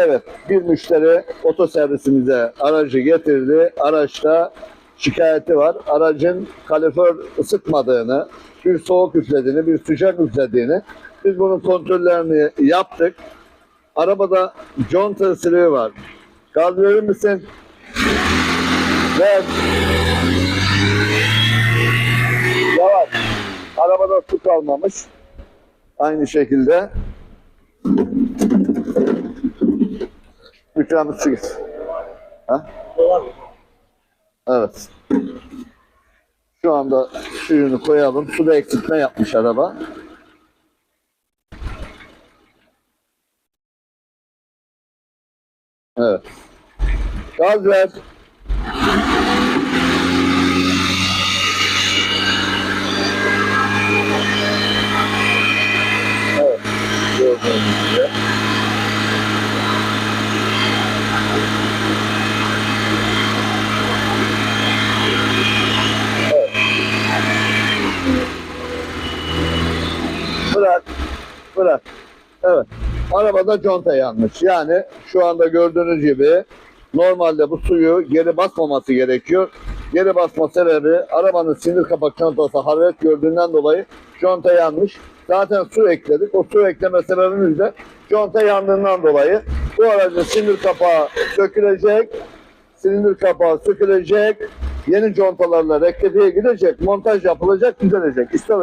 Evet, bir müşteri otoservisimize aracı getirdi. Araçta şikayeti var. Aracın kalorifer ısıtmadığını, bir soğuk üflediğini, bir sıcak üflediğini. Biz bunun kontrollerini yaptık. Arabada conta ısırığı var. Verir misin? Ver. Yavaş. Arabada su kalmamış. Aynı şekilde. Su git. Ha? Evet. Şu anda suyunu koyalım. Suda eksiltme yapmış araba. Evet. Gaz ver. Evet. Gördüğünüz gibi. Bırak. Bırak. Evet. Arabada conta yanmış. Yani şu anda gördüğünüz gibi normalde bu suyu geri basmaması gerekiyor. Geri basma sebebi arabanın sinir kapak çantası hararet gördüğünden dolayı conta yanmış. Zaten su ekledik. O su ekleme sebebimiz de conta yandığından dolayı bu aracın sinir kapağı sökülecek. Silindir kapağı sökülecek. Yeni contalarla rektifiye gidecek. Montaj yapılacak, düzelecek. İstem.